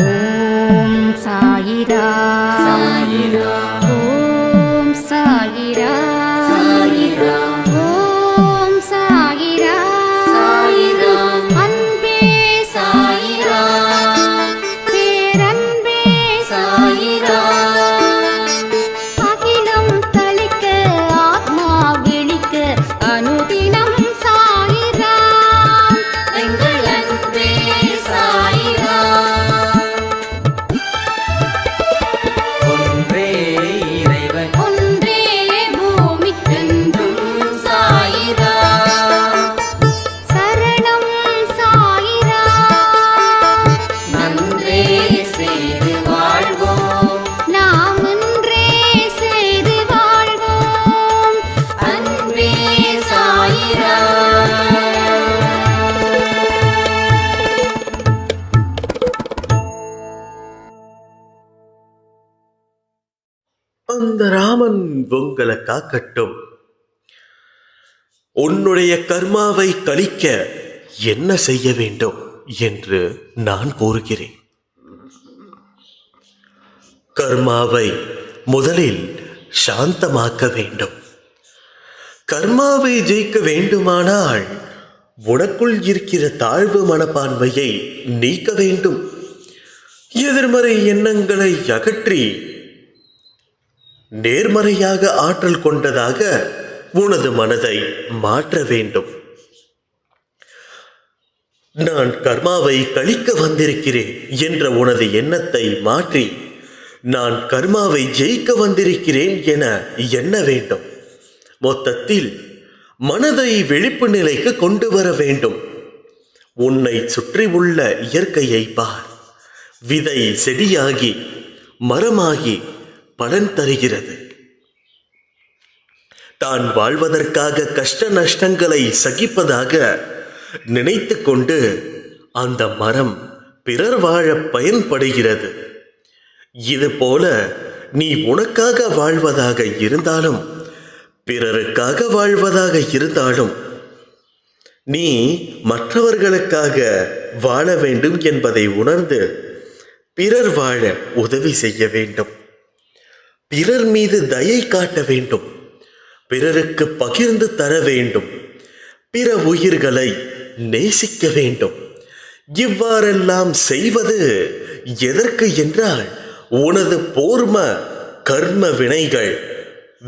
옴 사이다. 사이다. அந்த ராமன் உங்களை காக்கட்டும். உன்னுடைய கர்மாவை கழிக்க என்ன செய்ய வேண்டும் என்று நான் கூறுகிறேன். கர்மாவை முதலில் சாந்தமாக்க வேண்டும். கர்மாவை ஜெயிக்க வேண்டுமானால் உனக்குள் இருக்கிற தாழ்வு மனப்பான்மையை நீக்க வேண்டும். எதிர்மறை எண்ணங்களை அகற்றி நேர்மறையாக ஆற்றல் கொண்டதாக உனது மனதை மாற்ற வேண்டும். நான் கர்மாவை கழிக்க வந்திருக்கிறேன் என்ற உனது எண்ணத்தை மாற்றி நான் கர்மாவை ஜெயிக்க வந்திருக்கிறேன் என எண்ண வேண்டும். மொத்தத்தில் மனதை விழிப்பு நிலைக்கு கொண்டு வர வேண்டும். உன்னை சுற்றி உள்ள இயற்கையை பார். விதை செடியாகி மரமாகி பலன் தருகிறது. தான் வாழ்வதற்காக கஷ்ட நஷ்டங்களை சகிப்பதாக நினைத்து கொண்டு அந்த மரம் பிறர் வாழ பயன்படுகிறது. இது போல நீ உனக்காக வாழ்வதாக இருந்தாலும் பிறருக்காக வாழ்வதாக இருந்தாலும் நீ மற்றவர்களுக்காக வாழ வேண்டும் என்பதை உணர்ந்து பிறர் வாழ உதவி செய்ய வேண்டும். பிறர் மீது தயை காட்ட வேண்டும். பிறருக்கு பகிர்ந்து தர வேண்டும். பிற உயிர்களை நேசிக்க வேண்டும். இவ்வாறெல்லாம் செய்வது எதற்கு என்றால் உனது போர்ம கர்ம வினைகள்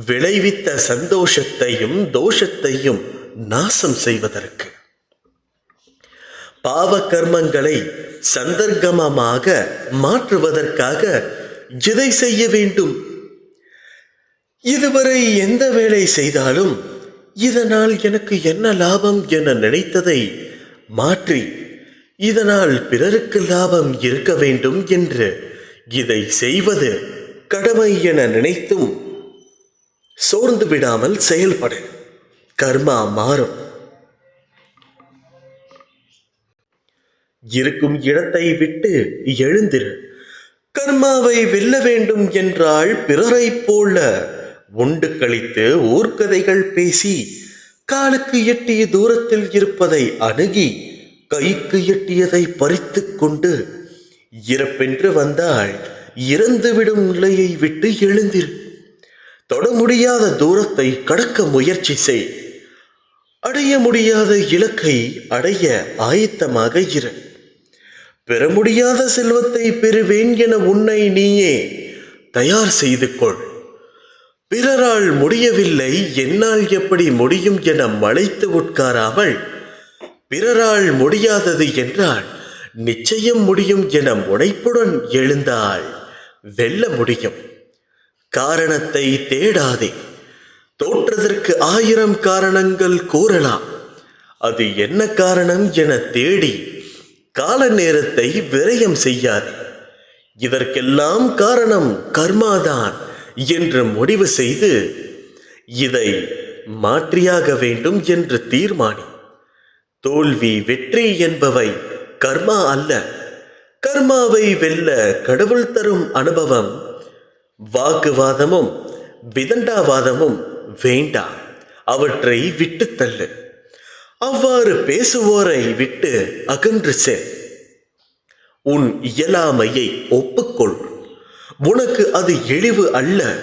விளைவித்த சந்தோஷத்தையும் தோஷத்தையும் நாசம் செய்வதற்கு. பாவ கர்மங்களை சந்தர்க்கமமாக மாற்றுவதற்காக இதை செய்ய வேண்டும்? இதுவரை எந்த வேலை செய்தாலும் இதனால் எனக்கு என்ன லாபம் என நினைத்ததை மாற்றி இதனால் பிறருக்கு லாபம் இருக்க வேண்டும் என்று இதை செய்வது கடமை என நினைத்தும் சோர்ந்து விடாமல் செயல்படு. கர்மா மாறும். இருக்கும் இடத்தை விட்டு எழுந்திரு. கர்மாவை வெல்ல வேண்டும் என்றால் பிறரைப் போல உண்டு கழித்து ஊர்க்கதைகள் பேசி காலுக்கு எட்டிய தூரத்தில் இருப்பதை அணுகி கைக்கு எட்டியதை பறித்து கொண்டு இறப்பென்று வந்தால் இறந்துவிடும் நிலையை விட்டு எழுந்திரு. தொட முடியாத தூரத்தை கடக்க முயற்சி செய். அடைய முடியாத இலக்கை அடைய ஆயத்தமாக இரு. பெற முடியாத செல்வத்தை பெறுவேன் என உன்னை நீயே தயார் செய்து கொள். பிறரால் முடியவில்லை என்னால் எப்படி முடியும் என மலைத்து உட்காராமல் பிறரால் முடியாதது என்றால் நிச்சயம் முடியும் என முனைப்புடன் எழுந்தால் வெல்ல முடியும். காரணத்தை தேடாதே. தோற்றதற்கு ஆயிரம் காரணங்கள் கூறலாம். அது என்ன காரணம் என தேடி கால நேரத்தை விரயம் செய்யாதே. இதற்கெல்லாம் காரணம் கர்மாதான். என்று முடிவு செய்து இதை மாற்றியாக வேண்டும் என்று தீர்மானி. தோல்வி வெற்றி என்பவை கர்மா அல்ல. கர்மாவை வெல்ல கடவுள் தரும் அனுபவம் வாக்குவாதமும் விதண்டாவாதமும் வேண்டாம் அவற்றை விட்டு தள்ளு. அவ்வாறு பேசுவோரை விட்டு அகன்று செல். உன் இயலாமையை ஒப்புக்கொள். உனக்கு அது இழிவு அல்ல.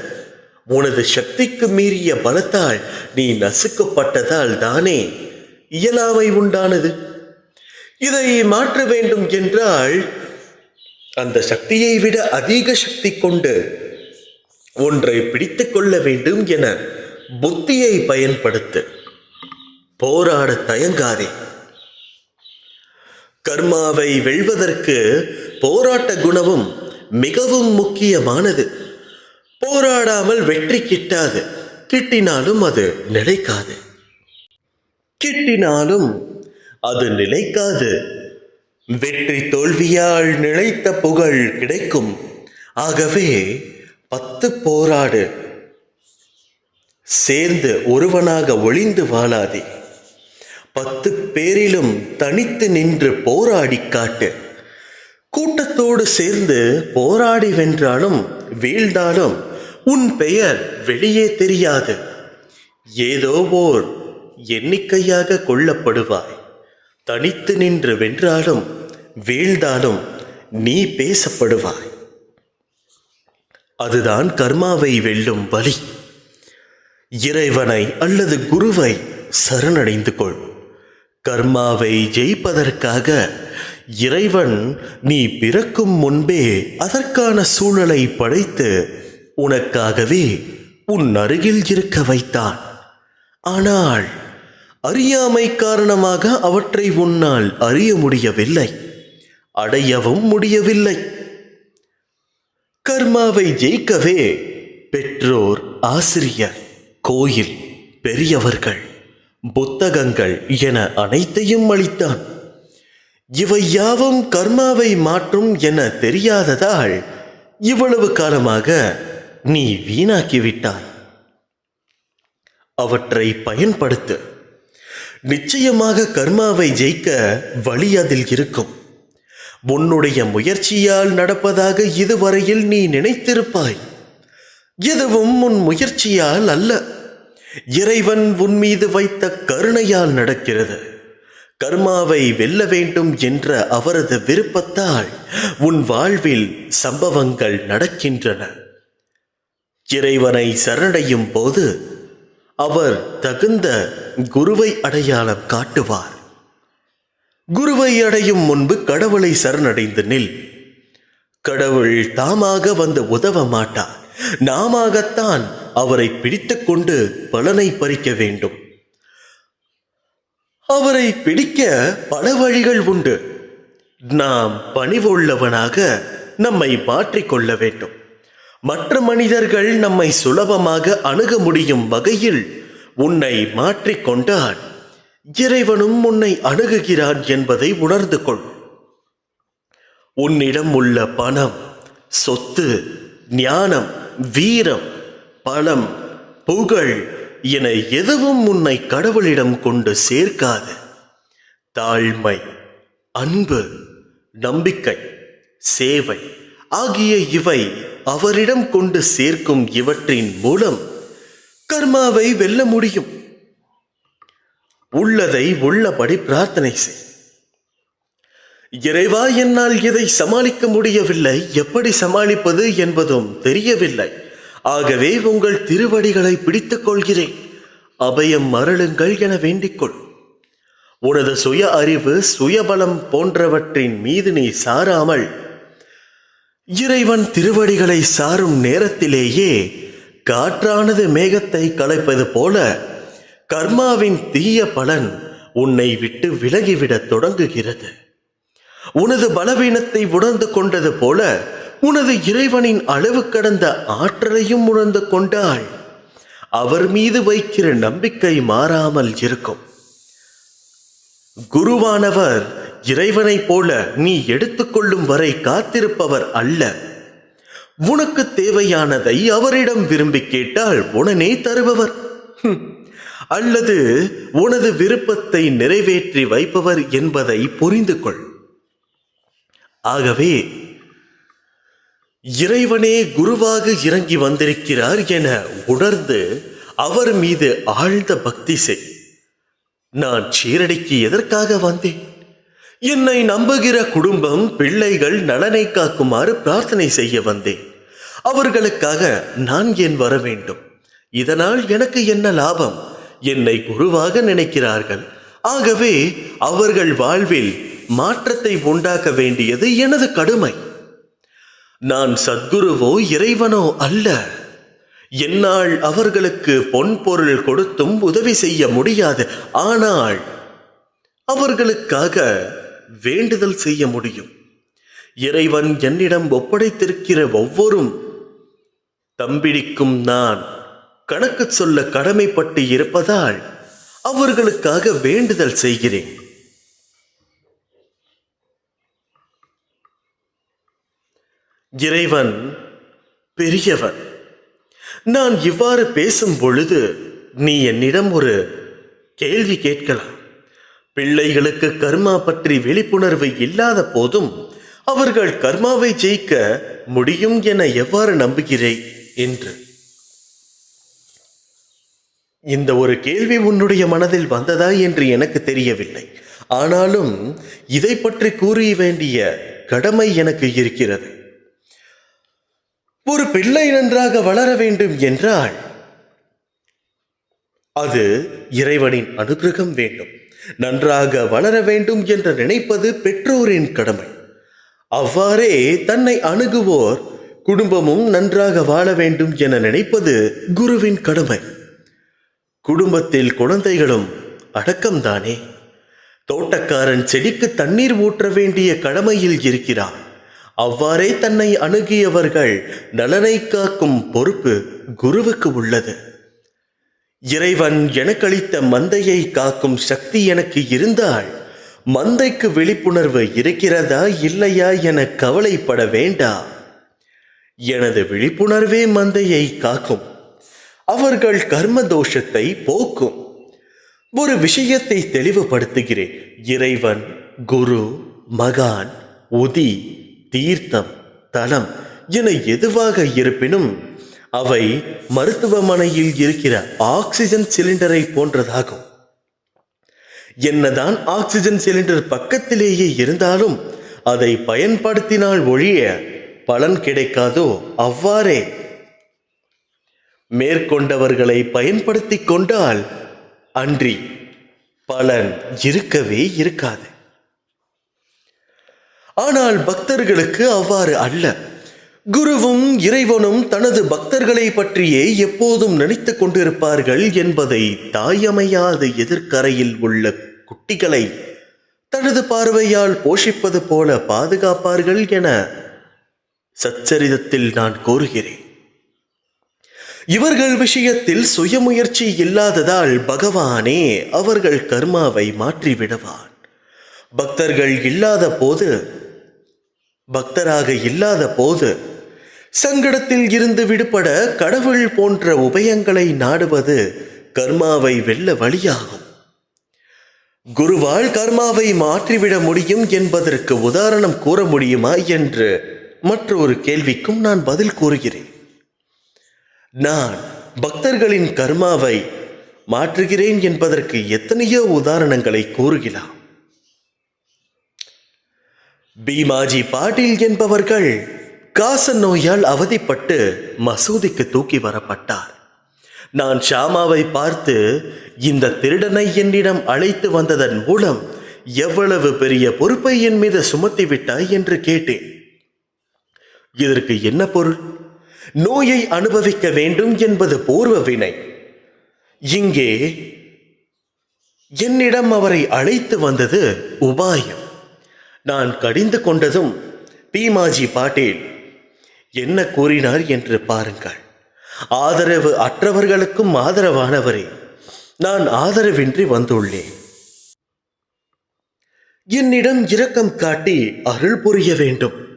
உனது சக்திக்கு மீறிய பலத்தால் நீ நசுக்கப்பட்டதால் தானே இயலாமை உண்டானது. இதை மாற்ற வேண்டும் என்றால் அந்த சக்தியை விட அதிக சக்தி கொண்டு ஒன்றை பிடித்து கொள்ள வேண்டும் என புத்தியை பயன்படுத்து. போராட தயங்காதே. கர்மாவை வெல்வதற்கு போராட்ட குணமும் மிகவும் முக்கியமானது. போராடாமல் வெற்றி கிட்டாது. கிட்டினாலும் அது நிலைக்காது. கிட்டினாலும் அது நிலைக்காது. வெற்றி தோல்வியால் நிலைத்த புகழ் கிடைக்கும். ஆகவே பத்து போராடு. சேர்ந்து ஒருவனாக ஒளிந்து வாழாதே. பத்து பேரிலும் தனித்து நின்று போராடி காட்டு. கூட்டத்தோடு சேர்ந்து போராடி வென்றாலும் வீழ்ந்தாலும் உன் பெயர் வெளியே தெரியாது. ஏதோ ஓர் எண்ணிக்கையாக கொல்லப்படுவாய். தனித்து நின்று வென்றாலும் வீழ்ந்தாலும் நீ பேசப்படுவாய். அதுதான் கர்மாவை வெல்லும் வழி. இறைவனை அல்லது குருவை சரணடைந்து கொள். கர்மாவை ஜெயிப்பதற்காக இறைவன் நீ பிறக்கும் முன்பே அதற்கான சூழலை படைத்து உனக்காகவே உன் அருகில் இருக்க வைத்தான். ஆனால் அறியாமை காரணமாக அவற்றை உன்னால் அறிய முடியவில்லை அடையவும் முடியவில்லை. கர்மாவை ஜெயிக்கவே பெற்றோர் ஆசிரியர் கோயில் பெரியவர்கள் புத்தகங்கள் என அனைத்தையும் அளித்தான். இவை யாவும் கர்மாவை மாற்றும் என தெரியாததால் இவ்வளவு காலமாக நீ வீணாக்கிவிட்டாய். அவற்றை பயன்படுத்து. நிச்சயமாக கர்மாவை ஜெயிக்க வழி அதில் இருக்கும். உன்னுடைய முயற்சியால் நடப்பதாக இதுவரையில் நீ நினைத்திருப்பாய். எதுவும் உன் முயற்சியால் அல்ல. இறைவன் உன் மீது வைத்த கருணையால் நடக்கிறது. கர்மாவை வெல்ல வேண்டும் என்ற அவரது விருப்பத்தால் உன் வாழ்வில் சம்பவங்கள் நடக்கின்றன. இறைவனை சரணடையும் போது அவர் தகுந்த குருவை அடையாளம் காட்டுவார். குருவை அடையும் முன்பு கடவுளை சரணடைந்து நில். கடவுள் தாமாக வந்து உதவ மாட்டார். நாமத்தான் அவரை பிடித்துக்கொண்டு பலனை பறிக்க வேண்டும். அவரை பிடிக்க பல வழிகள் உண்டு. நாம் பணிவுள்ளவனாக நம்மை மாற்றிக்கொள்ள வேண்டும். மற்ற மனிதர்கள் நம்மை சுலபமாக அணுக முடியும் வகையில் உன்னை மாற்றிக்கொண்டால் இறைவனும் உன்னை அணுகுகிறான் என்பதை உணர்ந்து கொள். உன்னிடம் உள்ள பணம் சொத்து ஞானம் வீரம் பணம் புகழ் என எதுவும் உன்னை கடவுளிடம் கொண்டு சேர்க்காது. தாழ்மை அன்பு நம்பிக்கை சேவை ஆகிய இவை அவரிடம் கொண்டு சேர்க்கும் இவற்றின் மூலம் கர்மாவை வெல்ல முடியும். உள்ளதை உள்ளபடி பிரார்த்தனை செய். இறைவா என்னால் இதை சமாளிக்க முடியவில்லை. எப்படி சமாளிப்பது என்பதும் தெரியவில்லை. ஆகவே உங்கள் திருவடிகளை பிடித்துக் கொள்கிறேன் அபயம் மரளுங்கள் என வேண்டிக்கொள். உனது சுய அறிவு சுயபலம் போன்றவற்றின் மீது நீ சாராமல் இறைவன் திருவடிகளை சாரும் நேரத்திலேயே காற்றானது மேகத்தை கலைப்பது போல கர்மாவின் தீய பலன் உன்னை விட்டு விலகிவிடத் தொடங்குகிறது. உனது பலவீனத்தை உணர்ந்து கொண்டது போல உனது இறைவனின் அளவு கடந்த ஆற்றலையும் உணர்ந்து கொண்டால் அவர் மீது வைக்கிற நம்பிக்கை மாறாமல் இருக்கும். குருவானவர் இறைவனைப் போல நீ எடுத்துக்கொள்ளும் வரை காத்திருப்பவர் அல்ல. உனக்கு தேவையானதை அவரிடம் விரும்பி கேட்டால் உடனே தருபவர். அல்லது உனது விருப்பத்தை நிறைவேற்றி வைப்பவர் என்பதை புரிந்து கொள் ஆகவே இறைவனே குருவாக இறங்கி வந்திருக்கிறார் என உணர்ந்து அவர் மீது ஆழ்ந்த பக்தி செய். நான் சீரடிக்கு எதற்காக வந்தேன்? என்னை நம்புகிற குடும்பம் பிள்ளைகள் நலனை காக்குமாறு பிரார்த்தனை செய்ய வந்தேன். அவர்களுக்காக நான் ஏன் வர வேண்டும்? இதனால் எனக்கு என்ன லாபம்? என்னை குருவாக நினைக்கிறார்கள். ஆகவே அவர்கள் வாழ்வில் மாற்றத்தை உண்டாக்க வேண்டியது எனது கடுமை. நான் சத்குருவோ இறைவனோ அல்ல. என்னால் அவர்களுக்கு பொன் பொருள் கொடுத்தும் உதவி செய்ய முடியாது. ஆனால் அவர்களுக்காக வேண்டுதல் செய்ய முடியும். இறைவன் என்னிடம் ஒப்படைத்திருக்கிற ஒவ்வொரும் தம்பிடிக்கும் நான் கணக்கு சொல்ல கடமைப்பட்டு இருப்பதால் அவர்களுக்காக வேண்டுதல் செய்கிறேன். இறைவன் பெரியவன். நான் இவ்வாறு பேசும் பொழுது நீ என்னிடம் ஒரு கேள்வி கேட்கலாம். பிள்ளைகளுக்கு கர்மா பற்றி விழிப்புணர்வு இல்லாத போதும் அவர்கள் கர்மாவை ஜெயிக்க முடியும் என எவ்வாறு நம்புகிறேன் என்று. இந்த ஒரு கேள்வி உன்னுடைய மனதில் வந்ததா என்று எனக்கு தெரியவில்லை. ஆனாலும் இதை பற்றி கூறிய வேண்டிய கடமை எனக்கு இருக்கிறது. ஒரு பிள்ளை நன்றாக வளர வேண்டும் என்றால் அது இறைவனின் அனுகிரகம் வேண்டும். நன்றாக வளர வேண்டும் என்று நினைப்பது பெற்றோரின் கடமை. அவ்வாறே தன்னை அணுகுவோர் குடும்பமும் நன்றாக வாழ வேண்டும் என நினைப்பது குருவின் கடமை. குடும்பத்தில் குழந்தைகளும் அடக்கம்தானே? தோட்டக்காரன் செடிக்கு தண்ணீர் ஊற்ற வேண்டிய கடமையில் இருக்கிறான். அவ்வாறே தன்னை அணுகியவர்கள் நலனை காக்கும் பொறுப்பு குருவுக்கு உள்ளது. இறைவன் எனக்களித்த மந்தையை காக்கும் சக்தி எனக்கு இருந்தால் மந்தைக்கு விழிப்புணர்வு இருக்கிறதா இல்லையா என கவலைப்பட வேண்டாம் எனது விழிப்புணர்வே மந்தையை காக்கும். அவர்கள் கர்ம தோஷத்தை போக்கும். ஒரு விஷயத்தை தெளிவுபடுத்துகிறேன். இறைவன் குரு மகான் உதி தீர்த்தம் தலம் என எதுவாக இருப்பினும் அவை மருத்துவமனையில் இருக்கிற ஆக்சிஜன் சிலிண்டரை போன்றதாகும். என்னதான் ஆக்சிஜன் சிலிண்டர் பக்கத்திலேயே இருந்தாலும் அதை பயன்படுத்தினால் ஒழிய பலன் கிடைக்காதோ அவ்வாறே. மேற்கொண்டவர்களை பயன்படுத்தி கொண்டால் அன்றி பலன் இருக்கவே இருக்காது. ஆனால் பக்தர்களுக்கு அவ்வாறு அல்ல. குருவும் இறைவனும் தனது பக்தர்களை பற்றியே எப்போதும் நினைத்து கொண்டிருப்பார்கள் என்பதை தாயமையாத எதிர்க்கரையில் உள்ள குட்டிகளை தனது பார்வையால் போஷிப்பது போல பாதுகாப்பார்கள் என சச்சரிதத்தில் நான் கூறுகிறேன். இவர்கள் விஷயத்தில் சுயமுயற்சி இல்லாததால் பகவானே அவர்கள் கர்மாவை மாற்றிவிடுவான் பக்தர்கள் இல்லாத போது பக்தராக இல்லாத போது சங்கடத்தில் இருந்து விடுபட கடவுள் போன்ற உபயங்களை நாடுவது கர்மாவை வெல்ல வழியாகும். குருவால் கர்மாவை மாற்றிவிட முடியும் என்பதற்கு உதாரணம் கூற முடியுமா என்று மற்றொரு கேள்விக்கும் நான் பதில் கூறுகிறேன். நான் பக்தர்களின் கர்மாவை மாற்றுகிறேன் என்பதற்கு எத்தனையோ உதாரணங்களை கூறுகிறான். பீமாஜி பாட்டீல் என்பவர்கள் காச நோயால் அவதிப்பட்டு மசூதிக்கு தூக்கி வரப்பட்டார். நான் ஷாமாவை பார்த்து இந்த திருடனை என்னிடம் அழைத்து வந்ததன் மூலம் எவ்வளவு பெரிய பொறுப்பை என் மீது சுமத்தி விட்டாய் என்று கேட்டேன். இதற்கு என்ன பொருள்? நோயை அனுபவிக்க வேண்டும் என்பது பூர்வ வினை. இங்கே என்னிடம் அவரை அழைத்து வந்தது உபாயம். நான் கடிந்து கொண்டதும் பீமாஜி பாட்டீல் என்ன கூறினார் என்று பாருங்கள். ஆதரவு அற்றவர்களுக்கும் ஆதரவானவரே நான் ஆதரவின்றி வந்துள்ளேன். என்னிடம் இரக்கம் காட்டி அருள் புரிய வேண்டும்.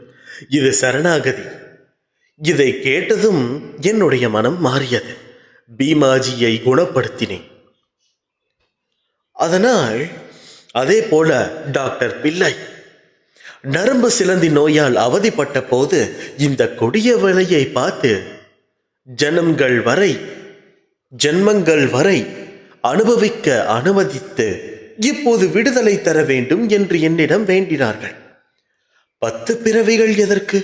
இது சரணாகதி. இதை கேட்டதும் என்னுடைய மனம் மாறியது. பீமாஜியை குணப்படுத்தினேன். அதனால் அதே போல டாக்டர் பிள்ளை நரம்பு சிலந்தி நோயால் அவதிப்பட்ட போது இந்த கொடிய வேலையை பார்த்து ஜனங்கள் வரை ஜென்மங்கள் வரை அனுபவிக்க அனுமதித்து இப்போது விடுதலை தர வேண்டும் என்று என்னிடம் வேண்டினார்கள். பத்து பிறவிகள் எதற்கு?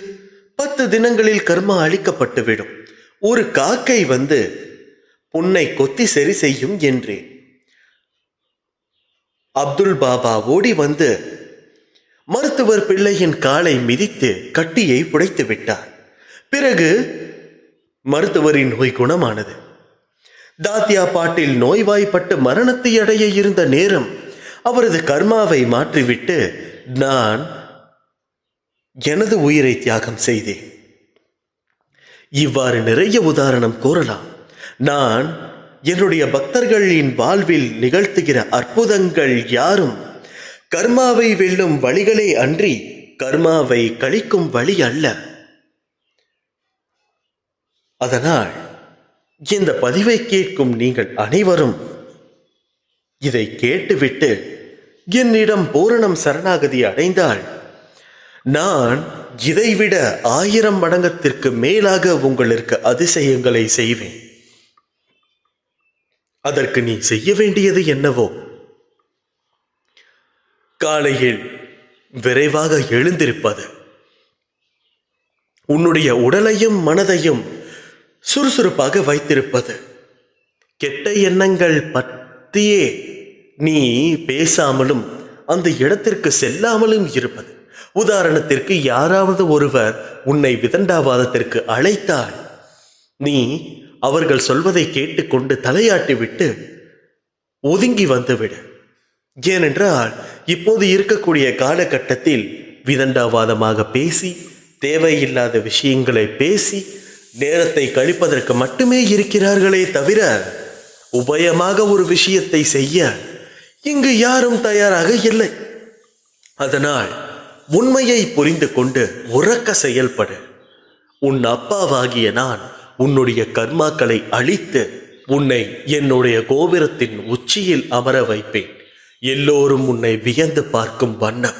பத்து தினங்களில் கர்மா அளிக்கப்பட்டுவிடும் ஒரு காக்கை வந்து புன்னை கொத்தி சரி செய்யும் என்றேன். அப்துல் பாபா ஓடி வந்து மருத்துவர் பிள்ளையின் காலை மிதித்து கட்டியை புடைத்து விட்டார். பிறகு மருத்துவரின் நோய் குணமானது. தாத்தியா பாட்டில் நோய்வாய்ப்பட்டு மரணத்தை அடைய இருந்த நேரம் அவரது கர்மாவை மாற்றிவிட்டு நான் எனது உயிரை தியாகம் செய்தேன். இவ்வாறு நிறைய உதாரணம் கூறலாம். நான் என்னுடைய பக்தர்களின் வாழ்வில் நிகழ்த்துகிற அற்புதங்கள் யாரும் கர்மாவை வெல்லும் வழிகளே அன்றி கர்மாவை கழிக்கும் வழி அல்ல. அதனால் இந்த பதிவை கேட்கும் நீங்கள் அனைவரும் இதை கேட்டுவிட்டு என்னிடம் பூரணம் சரணாகதி அடைந்தால் நான் இதைவிட ஆயிரம் மடங்கத்திற்கு மேலாக உங்களுக்கு அதிசயங்களை செய்வேன். அதற்கு நீ செய்ய வேண்டியது என்னவோ? காலையில் விரைவாக எழுந்திருப்பது. உன்னுடைய உடலையும் மனதையும் சுறுசுறுப்பாக வைத்திருப்பது. கெட்ட எண்ணங்கள் பற்றியே நீ பேசாமலும் அந்த இடத்திற்கு செல்லாமலும் இருப்பது. உதாரணத்திற்கு யாராவது ஒருவர் உன்னை விதண்டாவாதத்திற்கு அழைத்தால் நீ அவர்கள் சொல்வதை கேட்டுக்கொண்டு தலையாட்டிவிட்டு ஒதுங்கி வந்துவிடு. ஏனென்றால் இப்போது இருக்கக்கூடிய காலகட்டத்தில் விதண்டாவாதமாக பேசி தேவையில்லாத விஷயங்களை பேசி நேரத்தை கழிப்பதற்கு மட்டுமே இருக்கிறார்களே தவிர உபயமாக ஒரு விஷயத்தை செய்ய இங்கு யாரும் தயாராக இல்லை. அதனால் உண்மையை புரிந்து கொண்டு உறக்க செயல்படு. உன் அப்பாவாகிய நான் உன்னுடைய கர்மாக்களை அழித்து உன்னை என்னுடைய கோபுரத்தின் உச்சியில் அமர வைப்பேன். எல்லோரும் உன்னை வியந்து பார்க்கும் வண்ணம்.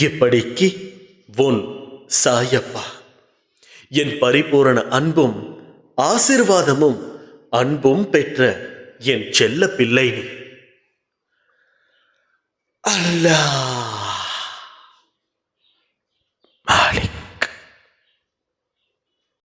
இப்படிக்கு உன் சாயப்பா. என் பரிபூரண அன்பும் ஆசிர்வாதமும் அன்பும் பெற்ற என் செல்ல பிள்ளை நீ. அல்லா